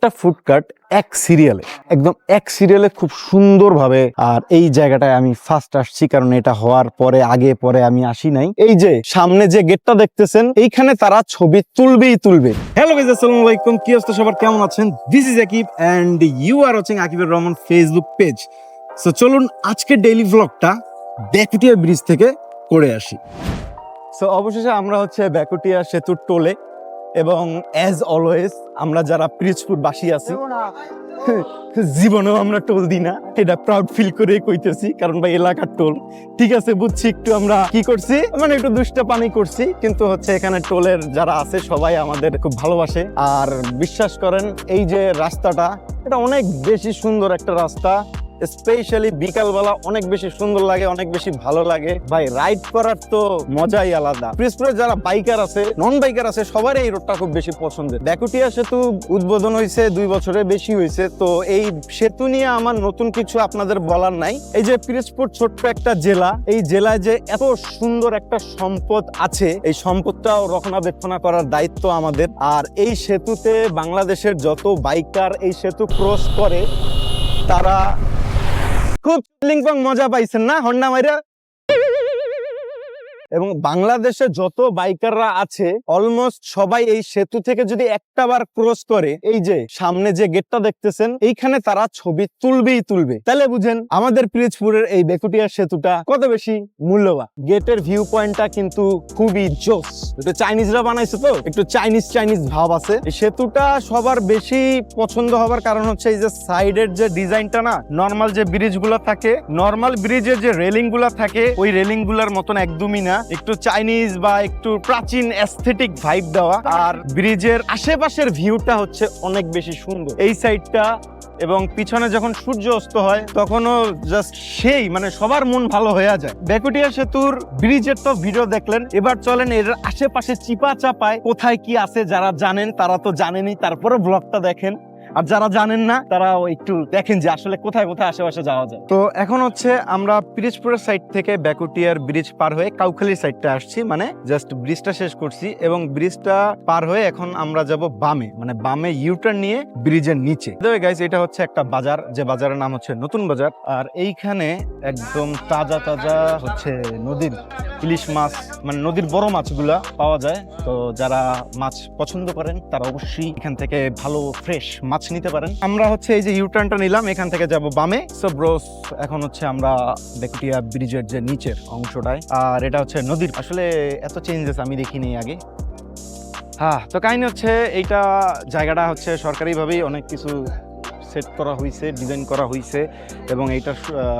প্রত্যেকটা ফুডকার্ট এক সিরিয়ালে একদম এক সিরিয়ালে খুব সুন্দরভাবে। আর এই জায়গাটায় আমি ফার্স্ট আসছি কারণ এটা হওয়ার পরে, আগে পরে আমি আসি নাই। এই যে, সামনে যে গেটটা দেখতেছেন, এইখানে তারা ছবি তুলবেই তুলবে। হ্যালো গাইজ আসসালামু আলাইকুম। কি অবস্থা? সবার কেমন আছেন? This is Akib and you are watching Akibur Rahman Facebook page so চলুন আজকে ডেইলি ব্লগটা ব্যাকুটিয়া ব্রিজ থেকে করে আসি। সো অবশেষে আমরা হচ্ছে ব্যাকুটিয়া সেতুর টোলে এবং অ্যাজ অলওয়েজ আমরা যারা পিরিজপুর বাসী আছি, জীবনেও আমরা টোল দিই না। এটা প্রাউড ফিল করে কইতেছি, কারণ ভাই এলাকার টোল ঠিক আছে, বুঝছি একটু আমরা কি করছি? মানে একটু দুষ্টা পানি করছি, কিন্তু হচ্ছে এখানে টোলের যারা আছে, সবাই আমাদের খুব ভালোবাসে। আর বিশ্বাস করেন, এই যে রাস্তাটা, এটা অনেক বেশি সুন্দর একটা রাস্তা। স্পেশালি বিকালবেলা অনেক বেশি সুন্দর লাগে, অনেক বেশি ভালো লাগে। ভাই রাইড করার তো মজাই আলাদা। বিশেষ করে যারা বাইকার আছে নন বাইকার আছে, সবার এই রোডটা খুব বেশি পছন্দের। ব্যাকুটিয়া সেতু উদ্বোধন হয়েছে, দুই বছরে বেশি হয়েছে। তো এই সেতু নিয়ে আমার নতুন কিছু আপনাদের বলার নাই। এই যে পিরোজপুর ছোট্ট একটা জেলা, এই জেলায় যে এত সুন্দর একটা সম্পদ আছে, এই সম্পদটাও রক্ষণাবেক্ষণা করার দায়িত্ব আমাদের। আর এই সেতুতে বাংলাদেশের যত বাইকার এই সেতু ক্রস করে, তারা খুব লিংপং মজা পাইছেন না? হন্ডা মাইরা এবং বাংলাদেশে যত বাইকাররা আছে অলমোস্ট সবাই এই সেতু থেকে যদি একটা বার ক্রস করে, এই যে সামনে যে গেটটা দেখতেছেন, এইখানে তারা ছবি তুলবেই তুলবে। তাহলে বুঝেন, আমাদের পিরিজপুরের এই বেকুটিয়া সেতুটা কত বেশি মূল্যবান? গেটের ভিউ পয়েন্টটা কিন্তু খুবই জোস। একটু চাইনিজরা বানাইছে তো, একটু চাইনিজ চাইনিজ ভাব আছে। এই সেতুটা সবার বেশি পছন্দ হবার কারণ হচ্ছে এই যে সাইডের যে ডিজাইনটা না নর্মাল যে ব্রিজগুলো থাকে নর্মাল ব্রিজের যে রেলিংগুলা থাকে, ওই রেলিংগুলার মতন একদমই না। একটু চাইনিজ বা একটু প্রাচীন অ্যাস্থেটিক ভাইব দেওয়া। আর ব্রিজের আশেপাশের ভিউটা হচ্ছে অনেক বেশি সুন্দর। এই সাইডটা এবং পিছনে যখন সূর্য অস্ত হয়, তখনও জাস্ট সেই মানে সবার মন ভালো হয়ে যায়। বেকুটিয়া সেতুর ব্রিজের তো ভিডিও দেখলেন। এবার চলেন এর আশেপাশে চিপা চাপায় কোথায় কি আছে যারা জানেন, তারা তো জানেনই। তারপরে ব্লগটা দেখেন। আর যারা জানেন না তারা একটু দেখেন যে আসলে কোথায় কোথায় আশেপাশে যাওয়া যায়। তো এখন হচ্ছে আমরা পিরিজপুরের সাইড থেকে ব্যাকুটিয়ার ব্রিজ পার হয়ে কাউখালীর সাইডটা আসছি মানে জাস্ট ব্রিজটা শেষ করছি এবং ব্রিজটা পার হয়ে এখন আমরা যাব বামে মানে বামে ইউটার্ন নিয়ে ব্রিজের নিচে। গাইস এটা হচ্ছে একটা বাজার, যে বাজারের নাম হচ্ছে নতুন বাজার। আর এইখানে একদম তাজা তাজা হচ্ছে নদীর ইলিশ মাছ মানে নদীর বড় মাছগুলা পাওয়া যায়। তো যারা মাছ পছন্দ করেন, তারা অবশ্যই এখান থেকে ভালো ফ্রেশ মাছ নিতে পারেন। আমরা হচ্ছে এই যে ইউটার্নটা নিলাম, এখান থেকে যাব বামে। সো ব্রোস এখন হচ্ছে আমরা বেকুটিয়া ব্রিজের যে নিচের অংশটায়, আর এটা হচ্ছে নদীর আসলে এত চেঞ্জেস আমি দেখিনি আগে। হ্যাঁ তো কাহিনী হচ্ছে এইটা জায়গাটা হচ্ছে সরকারিভাবেই অনেক কিছু সেট করা হয়েছে ডিজাইন করা হয়েছে এবং এইটা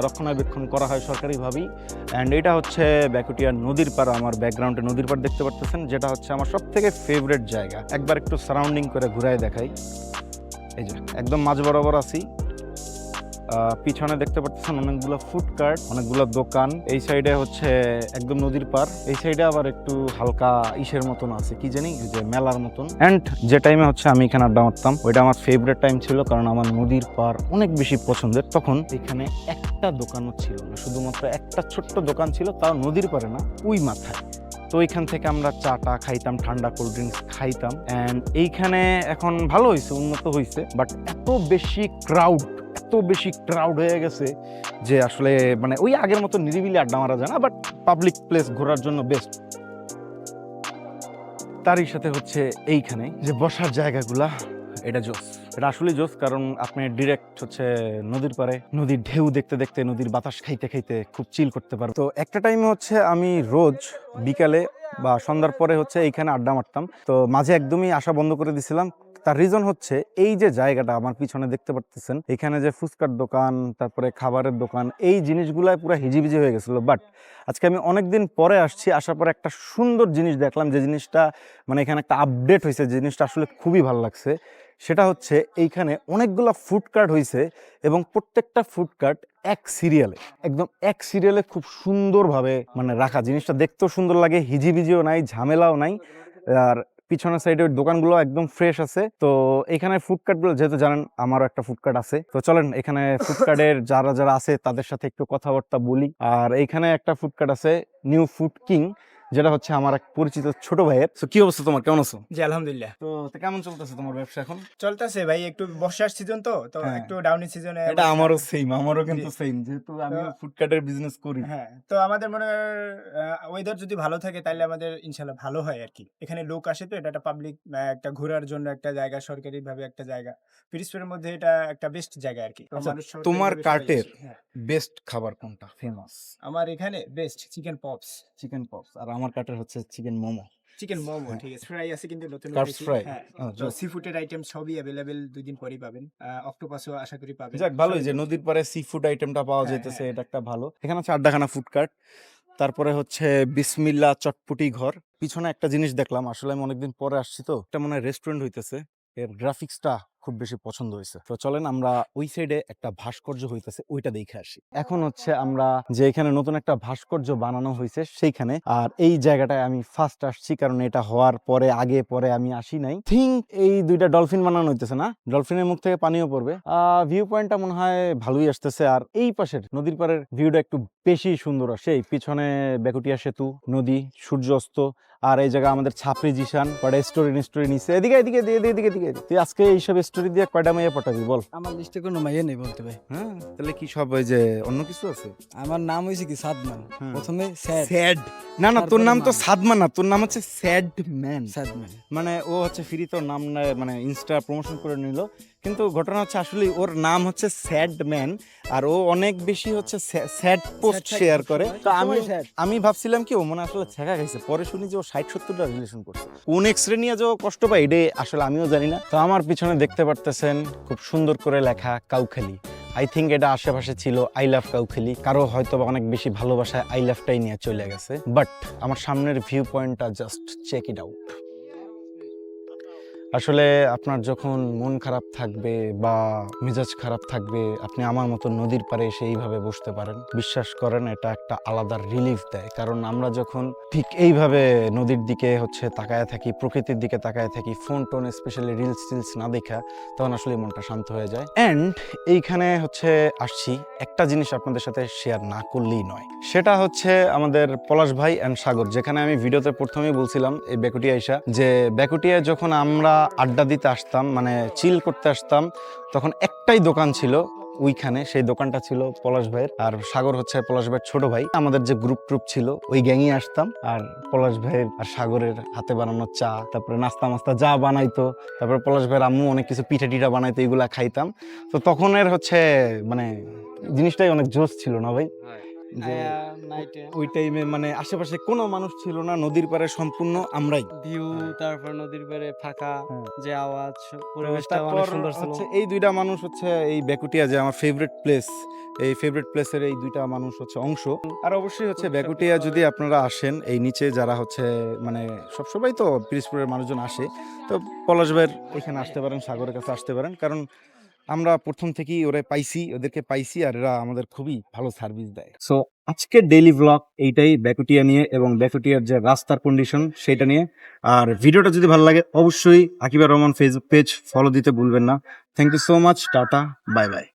রক্ষণাবেক্ষণ করা হয় সরকারিভাবেই। অ্যান্ড এটা হচ্ছে ব্যাকুটিয়া নদীর পার আমার ব্যাকগ্রাউন্ডে নদীর পার দেখতে পারতেছেন, যেটা হচ্ছে আমার সব থেকে ফেভারেট জায়গা। একবার একটু সারাউন্ডিং করে ঘুরায় দেখাই। এই যে, একদম মাঝ বরাবর আছি। পিছনে দেখতে পাচ্ছেন অনেকগুলো ফুডকার্ট অনেকগুলো দোকান। এই সাইডে হচ্ছে একদম নদীর পার এই সাইডে আবার একটু হালকা ইসের মতন আছে, কি জানি? যে মেলার মতন। অ্যান্ড যে টাইমে হচ্ছে আমি এখানে আড্ডা মারতাম, ওইটা আমার ফেভারিট টাইম ছিল কারণ আমার নদীর পার অনেক বেশি পছন্দের। তখন এখানে একটা দোকানও ছিল না, শুধুমাত্র একটা ছোট্ট দোকান ছিল, তাও নদীর পারে না, ওই মাথায়। তো ওইখান থেকে আমরা চাটা খাইতাম, ঠান্ডা কোল্ড ড্রিঙ্কস খাইতাম। অ্যান্ড এইখানে এখন ভালো হয়েছে উন্নত হয়েছে বাট এত বেশি ক্রাউড এত বেশি ক্রাউড হয়ে গেছে যে আসলে মানে ওই আগের মতো নিরিবিলি আড্ডা মারা যায় না বাট পাবলিক প্লেস ঘোরার জন্য বেস্ট তারই সাথে হচ্ছে এইখানে যে বসার জায়গাগুলা, এটা জোস। এটা আসলে জোস, কারণ আপনি ডিরেক্ট হচ্ছে নদীর পারে নদীর ঢেউ দেখতে দেখতে, নদীর বাতাস খাইতে খাইতে খুব চিল করতে পারো। তো একটা টাইমে হচ্ছে আমি রোজ বিকালে বা সন্ধ্যার পরে হচ্ছে এইখানে আড্ডা মারতাম। তো মাঝে একদমই আসা বন্ধ করে দিছিলাম। তার রিজন হচ্ছে এই যে জায়গাটা আমার পিছনে দেখতে পারতেছেন, এখানে যে ফুচকার দোকান, তারপরে খাবারের দোকান, এই জিনিসগুলাই পুরো হিজিবিজি হয়ে গেছিল। বাট আজকে আমি অনেকদিন পরে আসছি, আসার পরে একটা সুন্দর জিনিস দেখলাম, যে জিনিসটা মানে এখানে একটা আপডেট হয়েছে জিনিসটা আসলে খুবই ভালো লাগছে। সেটা হচ্ছে এইখানে অনেকগুলো ফুড কার্ট হয়েছে এবং প্রত্যেকটা ফুড কার্ট এক সিরিয়ালে একদম এক সিরিয়ালে খুব সুন্দরভাবে মানে রাখা। জিনিসটা দেখতেও সুন্দর লাগে, হিজিবিজিও নাই, ঝামেলাও নাই। আর পিছনের সাইডে ওই দোকানগুলো একদম ফ্রেশ আছে। তো এখানে ফুডকার্টগুলো যেহেতু জানেন, আমারও একটা ফুডকার্ট আছে। তো চলেন, এখানে ফুডকার্টের যারা যারা আছে, তাদের সাথে একটু কথাবার্তা বলি। আর এইখানে একটা ফুডকার্ট আছে নিউ ফুড কিং যেটা হচ্ছে আমার এক পরিচিত ছোট ভাইয়ের। তো কি অবস্থা তোমার? কেমন আছো? জি আলহামদুলিল্লাহ। তো তো কেমন চলতেছে তোমার ব্যবসা এখন? চলতেছে ভাই একটু বর্ষার সিজন তো তো হ্যাঁ। একটু ডাউনি সিজনে এটা আমারও সেম আমারও কিন্তু সেম যেহেতু আমি ফুডকার্টের বিজনেস করি। হ্যাঁ তো আমাদের মনে ওয়েদার যদি ভালো থাকে তাহলে আমাদের ইনশাল্লাহ ভালো হয় আর কি। এখানে লোক আসে তো এটা একটা পাবলিক একটা ঘোরার জন্য একটা জায়গা সরকারি ভাবে একটা জায়গা। পিরিসপুরের মধ্যে এটা একটা বেস্ট জায়গা আর কি। আচ্ছা, তোমার কার্টের হ্যাঁ। বেস্ট খাবার কোনটা? ফেমাস আমার এখানে best chicken pops chicken pops আর আমার কার্টের হচ্ছে চিকেন মোমো। চিকেন মোমো হ্যাঁ। ঠিক আছে। ফ্রাই আছে কিন্তু নতুন? হ্যাঁ তো সি ফুডের আইটেম সবই অ্যাভেলেবেল দুই দিন পরেই পাবেন। অক্টোপাসও আশা করি পাবেন। যাক ভালোই যে নদীর পারে সি ফুড আইটেমটা পাওয়া হ্যাঁ, যাইতেছে হ্যাঁ, এটা একটা ভালো। এখানে হচ্ছে আড্ডাখানা ফুড কার্ট তারপরে হচ্ছে বিসমিল্লা চটপটি ঘর। পিছনে একটা জিনিস দেখলাম আসলে আমি অনেকদিন পরে আসছি তো এটা মনে হয় রেস্টুরেন্ট হইতেছে। এর গ্রাফিক্সটা খুব বেশি পছন্দ হয়েছে তো চলেন আমরা ওই সাইডে একটা ভাস্কর্য হইতেছে, ওইটা দেখে আসি। এখন হচ্ছে আমরা যে এখানে নতুন একটা ভাস্কর্য বানানো হয়েছে সেইখানে। আর এই জায়গাটায় আমি ফার্স্ট আসছি, কারণ এটা হওয়ার পরে, আগে পরে আমি আসি নাই। থিঙ্ক এই দুইটা ডলফিন বানানো হইতেছে না? ডলফিনের মুখ থেকে পানিও পড়বে। ভিউ পয়েন্টটা মনে হয় ভালোই আসতেছে। আর এই পাশের নদীর পাড়ের ভিউটা একটু বেশি সুন্দর আসে। এই পিছনে বেকুটিয়া সেতু, নদী সূর্য অস্ত আর এই জায়গা আমাদের ছাপড়ি জিশান কয়টা স্টোরি স্টোরি নিচ্ছে এদিকে এদিকে এদিকে এদিকে এদিকে আজকে এইসব স্টোরি দিয়ে কয়টা মেয়ে পটাবি বল। আমার লিস্টে কোনো মাইয়া নেই বলতে ভাই। হ্যাঁ তাহলে কি সব ওই যে অন্য কিছু আছে? আমার নাম হয়েছে কি সাদমান। হ্যাঁ। প্রথমে স্যাড। স্যাড। না না তোর নাম তো মান। সাদমান না তোর নাম হচ্ছে স্যাড ম্যান সাদমান মানে ও হচ্ছে ফ্রি তোর নাম মানে ইনস্টা প্রমোশন করে নিল। কিন্তু ঘটনা হচ্ছে আসলে ওর নাম হচ্ছে স্যাড ম্যান আর ও অনেক বেশি হচ্ছে স্যাড পোস্ট শেয়ার করে। তো আমি আমি ভাবছিলাম কি ও মনে আসলে ছেঁকা খাইছে। পরে শুনি যে ও ষাট সত্তরটা রিলেশন করছে। কোন এক্সরে নিয়ে যে ও কষ্ট পায় এটাই আসলে আমিও জানি না। তো আমার পিছনে দেখতে পারতেছেন খুব সুন্দর করে লেখা কাউখালি। আই থিঙ্ক এটা আশেপাশে ছিল আই লাভ কাউখালি। কারও হয়তো বা অনেক বেশি ভালোবাসায় আই লাভটাই নিয়ে চলে গেছে। বাট আমার সামনের ভিউ পয়েন্টটা জাস্ট চেক ইট আউট আসলে আপনার যখন মন খারাপ থাকবে বা মেজাজ খারাপ থাকবে, আপনি আমার মতো নদীর পাড়ে এসে এইভাবে বসতে পারেন। বিশ্বাস করেন, এটা একটা আলাদা রিলিফ দেয়। কারণ আমরা যখন ঠিক এইভাবে নদীর দিকে হচ্ছে তাকায় থাকি, প্রকৃতির দিকে তাকায় থাকি ফোন টোন স্পেশালি রিলস টিলস না দেখা, তখন আসলে মনটা শান্ত হয়ে যায়। অ্যান্ড এইখানে হচ্ছে আসছি। একটা জিনিস আপনাদের সাথে শেয়ার না করলেই নয়। সেটা হচ্ছে আমাদের পলাশ ভাই অ্যান্ড সাগর, যেখানে আমি ভিডিওতে প্রথমেই বলছিলাম এই বেকুটিয়া আইসা যে বেকুটিয়ায় যখন আমরা আড্ডা দিতে আসতাম মানে চিল করতে আসতাম। তখন একটাই দোকান ছিল ওইখানে, সেই দোকানটা ছিল পলাশ ভাইয়ের। আর সাগর হচ্ছে পলাশ ভাইয়ের ছোট ভাই। আমাদের যে গ্রুপ ট্রুপ ছিল, ওই গ্যাংয়ে আসতাম। আর পলাশ ভাইয়ের আর সাগরের হাতে বানানো চা, তারপরে নাস্তা মাস্তা যা বানাইতো, তারপরে পলাশ ভাইয়ের আম্মু অনেক কিছু পিঠা টিঠা বানাইতো, এগুলা খাইতাম। তো তখনের হচ্ছে মানে জিনিসটাই অনেক জোশ ছিল না ভাই? যে ওই টাইমে মানে আশেপাশে কোনো মানুষ ছিল না নদীর পাড়ে সম্পূর্ণ আমরাই। ভিউ তারপর নদীর পাড়ে ফাঁকা হ্যাঁ। যে আওয়াজ পরিবেশটা অনেক সুন্দর ছিল। এই দুইটা মানুষ হচ্ছে এই বেকুটিয়া যে আমার ফেভারিট প্লেস এই ফেভারিট প্লেসের এই দুইটা মানুষ হচ্ছে অংশ। আর অবশ্যই হচ্ছে বেকুটিয়া যদি আপনারা আসেন এই নিচে যারা হচ্ছে মানে সবসময় তো পিরিসপুরের মানুষজন আসে তো পলাশ ভাইয়ের এখানে আসতে পারেন সাগরের কাছে আসতে পারেন। কারণ আমরা প্রথম থেকেই ওরা পাইছি, ওদেরকে পাইছি আর এরা আমাদের খুবই ভালো সার্ভিস দেয়। সো আজকে ডেইলি ব্লগ এইটাই ব্যাকুটিয়া নিয়ে এবং ব্যাকুটিয়ার যে রাস্তার কন্ডিশন সেটা নিয়ে। আর ভিডিওটা যদি ভালো লাগে, অবশ্যই Akiba Rahman Facebook page follow দিতে ভুলবেন না। Thank you so much tata bye bye